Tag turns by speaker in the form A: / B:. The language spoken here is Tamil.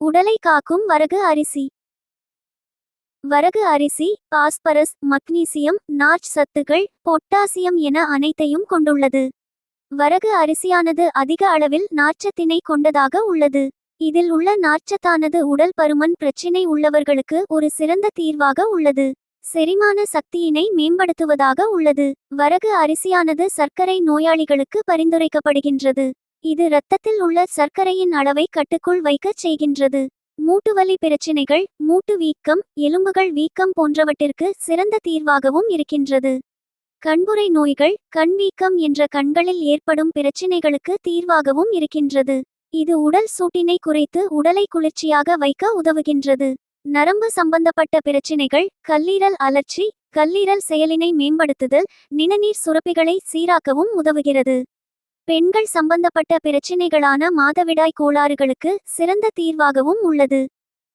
A: உடலை காக்கும் வரகு அரிசி. வரகு அரிசி பாஸ்பரஸ் மக்னீசியம் நார்ச் சத்துகள் பொட்டாசியம் என அனைத்தையும் கொண்டுள்ளது. வரகு அரிசியானது அதிக அளவில் நார்ச்சத்தினை கொண்டதாக உள்ளது. இதில் உள்ள நார்ச்சத்தானது உடல் பருமன் பிரச்சினை உள்ளவர்களுக்கு ஒரு சிறந்த தீர்வாக உள்ளது. செரிமான சக்தியினை மேம்படுத்துவதாக உள்ளது. வரகு அரிசியானது சர்க்கரை நோயாளிகளுக்கு பரிந்துரைக்கப்படுகின்றது. இது இரத்தத்தில் உள்ள சர்க்கரையின் அளவை கட்டுக்குள் வைக்கச் செய்கின்றது. மூட்டுவலி பிரச்சினைகள் மூட்டு வீக்கம் எலும்புகள் வீக்கம் போன்றவற்றிற்கு சிறந்த தீர்வாகவும் இருக்கின்றது. கண்புரை நோய்கள் கண் வீக்கம் என்ற கண்களில் ஏற்படும் பிரச்சினைகளுக்கு தீர்வாகவும் இருக்கின்றது. இது உடல் சூட்டினை குறைத்து உடலை குளிர்ச்சியாக வைக்க உதவுகின்றது. நரம்பு சம்பந்தப்பட்ட பிரச்சினைகள் கல்லீரல் அலர்ச்சி கல்லீரல் செயலினை மேம்படுத்துதல் நிணநீர் சுரப்பிகளை சீராக்கவும் உதவுகிறது. பெண்கள் சம்பந்தப்பட்ட பிரச்சினைகளான மாதவிடாய் கோளாறுகளுக்கு சிறந்த தீர்வாகவும் உள்ளது.